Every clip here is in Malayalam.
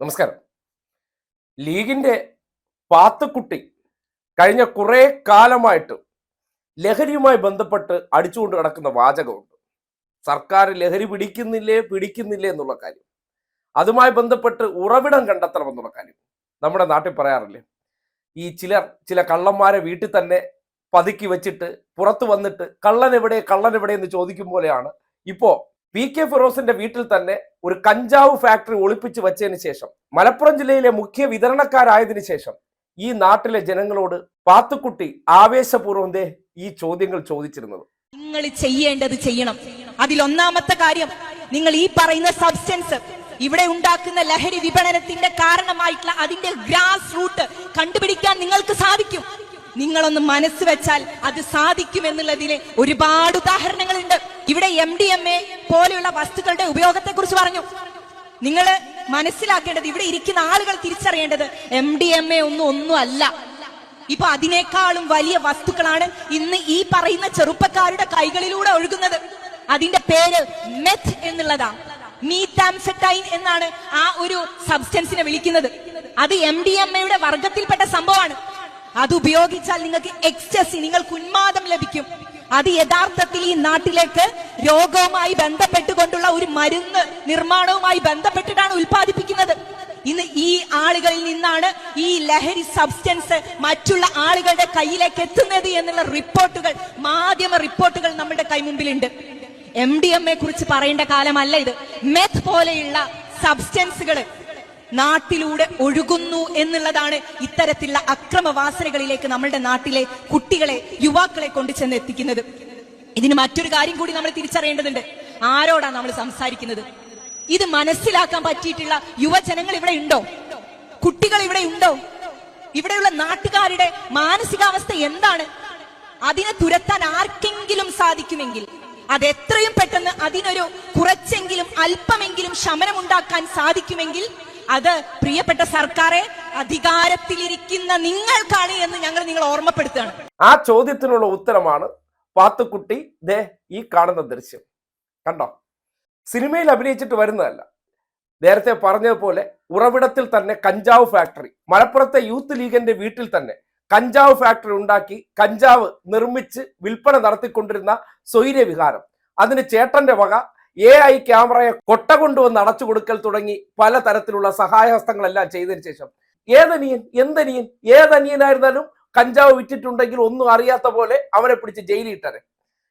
നമസ്കാരം. ലീഗിന്റെ പാത്തുക്കുട്ടി കഴിഞ്ഞ കുറെ കാലമായിട്ട് ലഹരിയുമായി ബന്ധപ്പെട്ട് അടിച്ചുകൊണ്ട് കിടക്കുന്ന വാചകമുണ്ട്. സർക്കാർ ലഹരി പിടിക്കുന്നില്ലേ പിടിക്കുന്നില്ലേ എന്നുള്ള കാര്യം. അതുമായി ബന്ധപ്പെട്ട് ഉറവിടം കണ്ടെത്തണമെന്നുള്ള കാര്യം നമ്മുടെ നാട്ടിൽ പറയാറില്ലേ? ഈ ചിലർ ചില കള്ളന്മാരെ വീട്ടിൽ തന്നെ പതുക്കി വെച്ചിട്ട് പുറത്തു വന്നിട്ട് കള്ളൻ എവിടെ കള്ളൻ എവിടെ എന്ന് ചോദിക്കും പോലെയാണ്. ഇപ്പോ പി കെ ഫിറോസിന്റെ വീട്ടിൽ തന്നെ ഒരു കഞ്ചാവ് ഫാക്ടറി ഒളിപ്പിച്ചു വെച്ചതിന് ശേഷം മലപ്പുറം ജില്ലയിലെ മുഖ്യ വിതരണക്കാരായതിനു ശേഷം ഈ നാട്ടിലെ ജനങ്ങളോട് പാത്തുക്കുട്ടി ആവേശപൂർവം ദേ ഈ ചോദ്യങ്ങൾ ചോദിച്ചിരുന്നത്. നിങ്ങൾ ചെയ്യേണ്ടത് ചെയ്യണം. അതിലൊന്നാമത്തെ കാര്യം നിങ്ങൾ ഈ പറയുന്ന സബ്സ്റ്റൻസ് ഇവിടെ ഉണ്ടാക്കുന്ന ലഹരി വിപണനത്തിന്റെ കാരണമായിട്ടുള്ള അതിന്റെ ഗ്രാസ് റൂട്ട് കണ്ടുപിടിക്കാൻ നിങ്ങൾക്ക് സാധിക്കും. നിങ്ങളൊന്ന് മനസ്സ് വെച്ചാൽ അത് സാധിക്കും എന്നുള്ളതിലെ ഒരുപാട് ഉദാഹരണങ്ങളുണ്ട്. ഇവിടെ എം ഡി എം എ പോലെയുള്ള വസ്തുക്കളുടെ ഉപയോഗത്തെ കുറിച്ച് പറഞ്ഞു. നിങ്ങൾ മനസ്സിലാക്കേണ്ടത് ഇവിടെ ഇരിക്കുന്ന ആളുകൾ തിരിച്ചറിയേണ്ടത് എം ഡി എം എ ഒന്നും ഒന്നും അല്ല ഇപ്പൊ അതിനേക്കാളും വലിയ വസ്തുക്കളാണ് ഇന്ന് ഈ പറയുന്ന ചെറുപ്പക്കാരുടെ കൈകളിലൂടെ ഒഴുകുന്നത്. അതിന്റെ പേര് മെത്ത് എന്നുള്ളതാണ് മീതാംഫെറ്റൈൻ എന്നാണ് ആ ഒരു സബ്സ്റ്റൻസിനെ വിളിക്കുന്നത്. അത് എം ഡി എം എയുടെ വർഗത്തിൽപ്പെട്ട സംഭവമാണ്. അത് ഉപയോഗിച്ചാൽ നിങ്ങൾക്ക് എക്സ്റ്റസി നിങ്ങൾക്ക് ഉന്മാദം ലഭിക്കും. അത് യഥാർത്ഥത്തിൽ ഈ നാട്ടിലേക്ക് രോഗവുമായി ബന്ധപ്പെട്ടുകൊണ്ടുള്ള ഒരു മരുന്ന് നിർമ്മാണവുമായി ബന്ധപ്പെട്ടിട്ടാണ് ഉൽപ്പാദിപ്പിക്കുന്നത്. ഇന്ന് ഈ ആളുകളിൽ നിന്നാണ് ഈ ലഹരി സബ്സ്റ്റൻസ് മറ്റുള്ള ആളുകളുടെ കയ്യിലേക്ക് എത്തുന്നത് എന്നുള്ള റിപ്പോർട്ടുകൾ മാധ്യമ റിപ്പോർട്ടുകൾ നമ്മുടെ കൈമുമ്പിലുണ്ട് എം ഡി എം എ കുറിച്ച് പറയേണ്ട കാലമല്ല ഇത്. മെത്ത് പോലെയുള്ള സബ്സ്റ്റൻസുകൾ നാട്ടിലൂടെ ഒഴുകുന്നു എന്നുള്ളതാണ് ഇത്തരത്തിലുള്ള അക്രമവാസനകളിലേക്ക് നമ്മളുടെ നാട്ടിലെ കുട്ടികളെ യുവാക്കളെ കൊണ്ടു ചെന്ന് എത്തിക്കുന്നത് ഇതിന് മറ്റൊരു കാര്യം കൂടി നമ്മൾ തിരിച്ചറിയേണ്ടതുണ്ട്. ആരോടാണ് നമ്മൾ സംസാരിക്കുന്നത്? ഇത് മനസ്സിലാക്കാൻ പറ്റിയിട്ടുള്ള യുവജനങ്ങൾ ഇവിടെ ഉണ്ടോ? കുട്ടികൾ ഇവിടെ ഉണ്ടോ? ഇവിടെയുള്ള നാട്ടുകാരുടെ മാനസികാവസ്ഥ എന്താണ്? അതിനെ തുരത്താൻ ആർക്കെങ്കിലും സാധിക്കുമെങ്കിൽ അത് എത്രയും പെട്ടെന്ന് അതിനൊരു കുറച്ചെങ്കിലും അല്പമെങ്കിലും ശമനമുണ്ടാക്കാൻ സാധിക്കുമെങ്കിൽ അത് പ്രിയപ്പെട്ട സർക്കാരെ അധികാരത്തിലിരിക്കുന്ന നിങ്ങൾക്കാണ് എന്ന് ഞങ്ങൾ നിങ്ങൾ ഓർമ്മപ്പെടുത്തുകയാണ്. ആ ചോദ്യത്തിനുള്ള ഉത്തരമാണ് പാത്തുക്കുട്ടി ദേ ഈ കാണുന്ന ദൃശ്യം. കണ്ടോ? സിനിമയിൽ അഭിനയിച്ചിട്ട് വരുന്നതല്ല. നേരത്തെ പറഞ്ഞതുപോലെ ഉറവിടത്തിൽ തന്നെ കഞ്ചാവ് ഫാക്ടറി മലപ്പുറത്തെ യൂത്ത് ലീഗിന്റെ വീട്ടിൽ തന്നെ കഞ്ചാവ് ഫാക്ടറി ഉണ്ടാക്കി കഞ്ചാവ് നിർമ്മിച്ച് വിൽപ്പന നടത്തിക്കൊണ്ടിരുന്ന സ്വൈര്യ വിഹാരം അതിന് ചേട്ടന്റെ വക എ ഐ ക്യാമറയെ കൊട്ട കൊണ്ടുവന്ന് അടച്ചു കൊടുക്കൽ തുടങ്ങി പല തരത്തിലുള്ള സഹായഹസ്തങ്ങളെല്ലാം ചെയ്തതിനു ശേഷം. ഏതനിയൻ എന്തനിയൻ ഏതനിയനായിരുന്നാലും കഞ്ചാവ് വിറ്റിട്ടുണ്ടെങ്കിൽ ഒന്നും അറിയാത്ത പോലെ അവനെ പിടിച്ച് ജയിലിൽ ഇട്ടരെ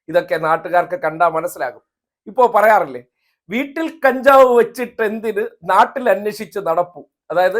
ഇതൊക്കെ നാട്ടുകാർക്ക് കണ്ടാൽ മനസ്സിലാകും. ഇപ്പോ പറയാറില്ലേ? വീട്ടിൽ കഞ്ചാവ് വെച്ചിട്ട് എന്തിന് നാട്ടിൽ അന്വേഷിച്ച് നടപ്പു. അതായത്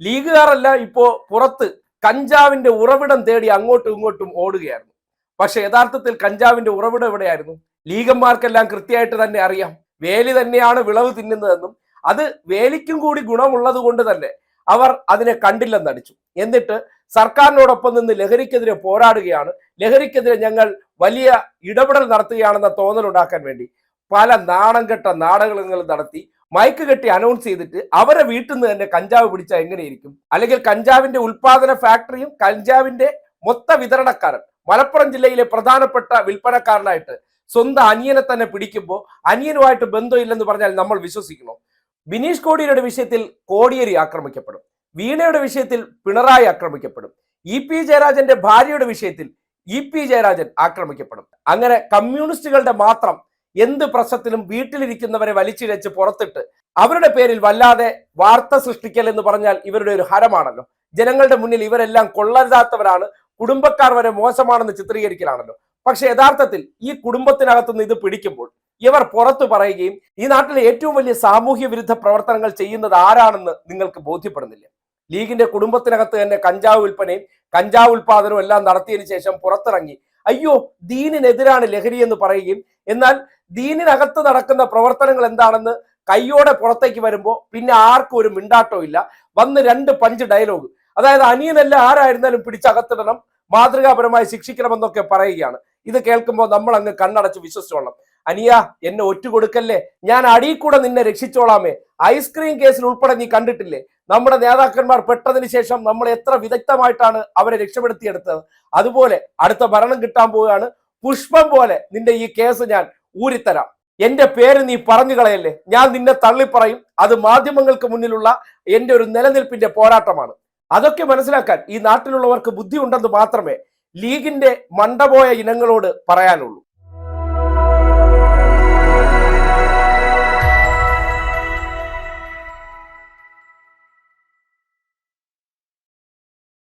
ലീഗുകാരല്ല ഇപ്പോ പുറത്ത് കഞ്ചാവിന്റെ ഉറവിടം തേടി അങ്ങോട്ടും ഇങ്ങോട്ടും ഓടുകയായിരുന്നു. പക്ഷെ യഥാർത്ഥത്തിൽ കഞ്ചാവിന്റെ ഉറവിടം എവിടെയായിരുന്നു? ലീഗന്മാർക്കെല്ലാം കൃത്യമായിട്ട് തന്നെ അറിയാം. വേലി തന്നെയാണ് വിളവ് തിന്നുന്നതെന്നും അത് വേലിക്കും കൂടി ഗുണമുള്ളത് കൊണ്ട് തന്നെ അവർ അതിനെ കണ്ടില്ലെന്നടിച്ചു എന്നിട്ട് സർക്കാരിനോടൊപ്പം നിന്ന് ലഹരിക്കെതിരെ പോരാടുകയാണ്. ലഹരിക്കെതിരെ ഞങ്ങൾ വലിയ ഇടപെടൽ നടത്തുകയാണെന്ന തോന്നലുണ്ടാക്കാൻ വേണ്ടി പല നാണം കെട്ട നാടകങ്ങൾ നടത്തി മയക്ക് കെട്ടി അനൗൺസ് ചെയ്തിട്ട് അവരെ വീട്ടിൽ നിന്ന് തന്നെ കഞ്ചാവ് പിടിച്ചാൽ എങ്ങനെയിരിക്കും? അല്ലെങ്കിൽ കഞ്ചാവിന്റെ ഉൽപാദന ഫാക്ടറിയും കഞ്ചാവിന്റെ മൊത്ത വിതരണക്കാരൻ മലപ്പുറം ജില്ലയിലെ പ്രധാനപ്പെട്ട വിൽപ്പനക്കാരനായിട്ട് സ്വന്തം അനിയനെ തന്നെ പിടിക്കുമ്പോൾ അനിയനുമായിട്ട് ബന്ധമില്ലെന്ന് പറഞ്ഞാൽ നമ്മൾ വിശ്വസിക്കണം ബിനീഷ് കോടിയുടെ വിഷയത്തിൽ കോടിയേരി ആക്രമിക്കപ്പെടും. വീണയുടെ വിഷയത്തിൽ പിണറായി ആക്രമിക്കപ്പെടും. ഇ പി ജയരാജന്റെ ഭാര്യയുടെ വിഷയത്തിൽ ഇ പി ജയരാജൻ ആക്രമിക്കപ്പെടും. അങ്ങനെ കമ്മ്യൂണിസ്റ്റുകളുടെ മാത്രം എന്ത് പ്രശ്നത്തിലും വീട്ടിലിരിക്കുന്നവരെ വലിച്ചിഴച്ച് പുറത്തിട്ട് അവരുടെ പേരിൽ വല്ലാതെ വാർത്ത സൃഷ്ടിക്കൽ എന്ന് പറഞ്ഞാൽ ഇവരുടെ ഒരു ഹരമാണല്ലോ. ജനങ്ങളുടെ മുന്നിൽ ഇവരെല്ലാം കൊള്ളരുതാത്തവരാണ്. കുടുംബക്കാർ വരെ മോശമാണെന്ന് ചിത്രീകരിക്കലാണല്ലോ. പക്ഷെ യഥാർത്ഥത്തിൽ ഈ കുടുംബത്തിനകത്തുനിന്ന് ഇത് പിടിക്കുമ്പോൾ ഇവർ പുറത്തു പറയുകയും ഈ നാട്ടിലെ ഏറ്റവും വലിയ സാമൂഹ്യ വിരുദ്ധ പ്രവർത്തനങ്ങൾ ചെയ്യുന്നത് ആരാണെന്ന് നിങ്ങൾക്ക് ബോധ്യപ്പെടുന്നില്ല. ലീഗിന്റെ കുടുംബത്തിനകത്ത് തന്നെ കഞ്ചാവ് വിൽപ്പനയും കഞ്ചാവ് ഉൽപാദനവും എല്ലാം നടത്തിയതിനു ശേഷം പുറത്തിറങ്ങി അയ്യോ ദീനിനെതിരാണ് ലഹരി എന്ന് പറയുകയും എന്നാൽ ദീനിനകത്ത് നടക്കുന്ന പ്രവർത്തനങ്ങൾ എന്താണെന്ന് കയ്യോടെ പുറത്തേക്ക് വരുമ്പോൾ പിന്നെ ആർക്കും ഒരു മിണ്ടാട്ടോ ഇല്ല. വന്ന് രണ്ട് പഞ്ച് ഡയലോഗ്. അതായത് അനിയനല്ല ആരായിരുന്നാലും പിടിച്ചകത്തിടണം മാതൃകാപരമായി ശിക്ഷിക്കണമെന്നൊക്കെ പറയുകയാണ്. ഇത് കേൾക്കുമ്പോൾ നമ്മൾ അങ്ങ് കണ്ണടച്ച് വിശ്വസിച്ചോളാം. അനിയ എന്നെ ഒറ്റ കൊടുക്കല്ലേ ഞാൻ അടിയിൽ കൂടെ നിന്നെ രക്ഷിച്ചോളാമേ. ഐസ്ക്രീം കേസിൽ ഉൾപ്പെടെ നീ കണ്ടിട്ടില്ലേ? നമ്മുടെ നേതാക്കന്മാർ പെട്ടതിന് ശേഷം നമ്മൾ എത്ര വിദഗ്ധമായിട്ടാണ് അവരെ രക്ഷപ്പെടുത്തിയെടുത്തത്? അതുപോലെ അടുത്ത ഭരണം കിട്ടാൻ പോവുകയാണ്. പുഷ്പം പോലെ നിന്റെ ഈ കേസ് ഞാൻ ഊരിത്തരാം. എന്റെ പേര് നീ പറഞ്ഞു കളയല്ലേ? ഞാൻ നിന്നെ തള്ളിപ്പറയും. അത് മാധ്യമങ്ങൾക്ക് മുന്നിലുള്ള എന്റെ ഒരു നിലനിൽപ്പിന്റെ പോരാട്ടമാണ്. അതൊക്കെ മനസ്സിലാക്കാൻ ഈ നാട്ടിലുള്ളവർക്ക് ബുദ്ധി ഉണ്ടെന്ന് മാത്രമേ ലീഗിന്റെ മണ്ടപോയ ഇനങ്ങളോട് പറയാനുള്ളൂ.